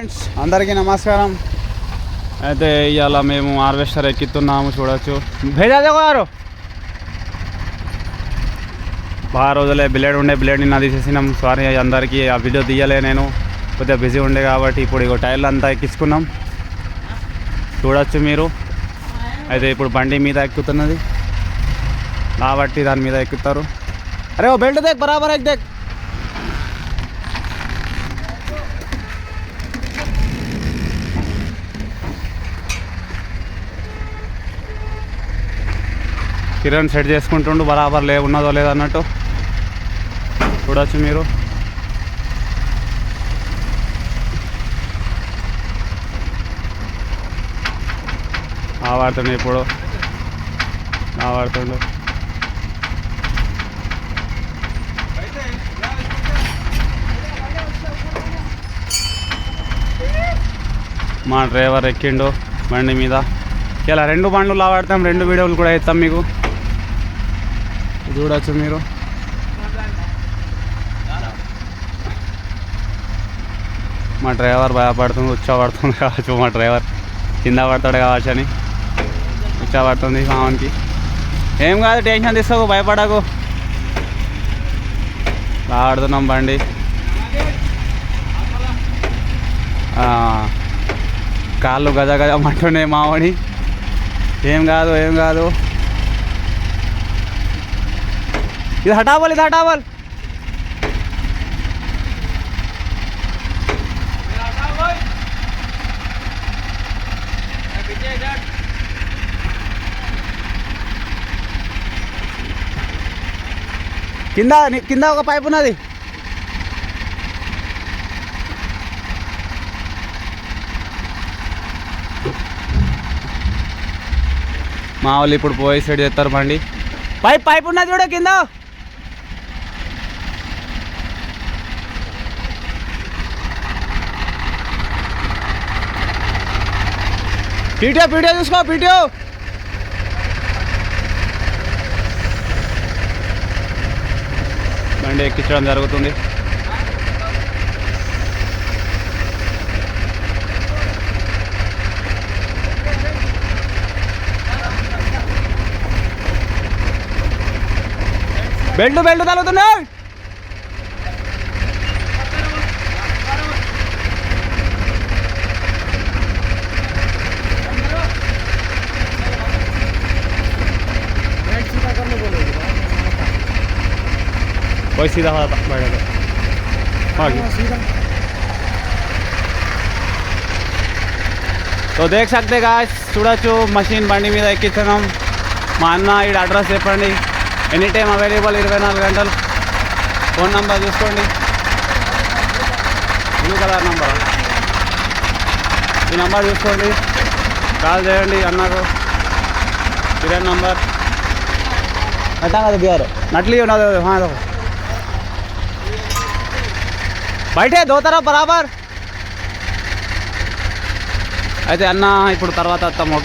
Friends అందరికీ నమస్కారం. అయితే ఇవాళ మేము హార్వెస్టర్ ఎక్కిస్తున్నాము చూడొచ్చు. భేజాదే గారు. బాగా రోజులే బ్లేడ్ ఉండే బ్లేడ్ నిన్న తీసేసినాం. సారీ అందరికీ ఆ వీడియో తీయలే నేను. కొద్దిగా బిజీ ఉండే కాబట్టి ఇప్పుడు ఇగో టైర్లు అంతా ఎక్కించుకున్నాం. చూడొచ్చు మీరు. అయితే ఇప్పుడు బండి మీద ఎక్కుతున్నది. కాబట్టి దాని మీద ఎక్కుతారు. అరే ఓ బెల్ట్ దేక్ బరాబర్ ఎక్ దేక్. కిరణ్ సెట్ చేసుకుంటుండు బరాబర్ లే ఉన్నదో లేదో అన్నట్టు. చూడొచ్చు మీరు. ఆ ఇప్పుడు. ఆవాడుతుండు మా డ్రైవర్ ఎక్కిండు బండి మీద. ఇలా రెండు బండ్లు లావాడతాం రెండు వీడియోలు కూడా ఇస్తాం మీకు. చూడొచ్చు మీరు. మా డ్రైవర్ భయపడుతుంది ఉచ్చబడుతుంది కావచ్చు మా డ్రైవర్ కింద పడతాడు కావచ్చు అని. ఉచ్చబడుతుంది మామకి ఏం కాదు టెన్షన్ తీసుకోకు భయపడకు. ఆడుతున్నాం బండి. కాళ్ళు గజ గజ మంటున్నాయి మామని ఏం కాదు ఏం కాదు. ఇది హటావాలి ఇది హటావాలి కింద కింద ఒక పైపు ఉన్నది. మా వాళ్ళు ఇప్పుడు పోయి సైడ్ చేస్తారు బండి. పైప్ పైప్ ఉన్నది చూడ కింద. పీటియో పీటియో చూసుకో పీటియో బండి ఎక్కించడం జరుగుతుంది. Belt belt తగులుతున్నాయి. कोई सीधा हाथ बैठेगा आगे సో దేఖ సక్తే గాయస్ చూడొచ్చు మషిన్ బండి మీద ఎక్కించడం మా అన్న ఈ అడ్రస్ చెప్పండి ఎనీ టైం అవైలబుల్ ఇరవై నాలుగు గంటలు ఫోన్ నంబర్ చూసుకోండి బ్లూ కలర్ నంబర్ ఈ నంబర్ చూసుకోండి కాల్ చేయండి అన్నకు కిరణ్ నంబర్ అట్టా కదా బిహార్ నట్లీ ఉన్నది हाँ देखो బయటే దోతారా బరాబర్ అయితే అన్న ఇప్పుడు తర్వాత వస్తాం ఓకే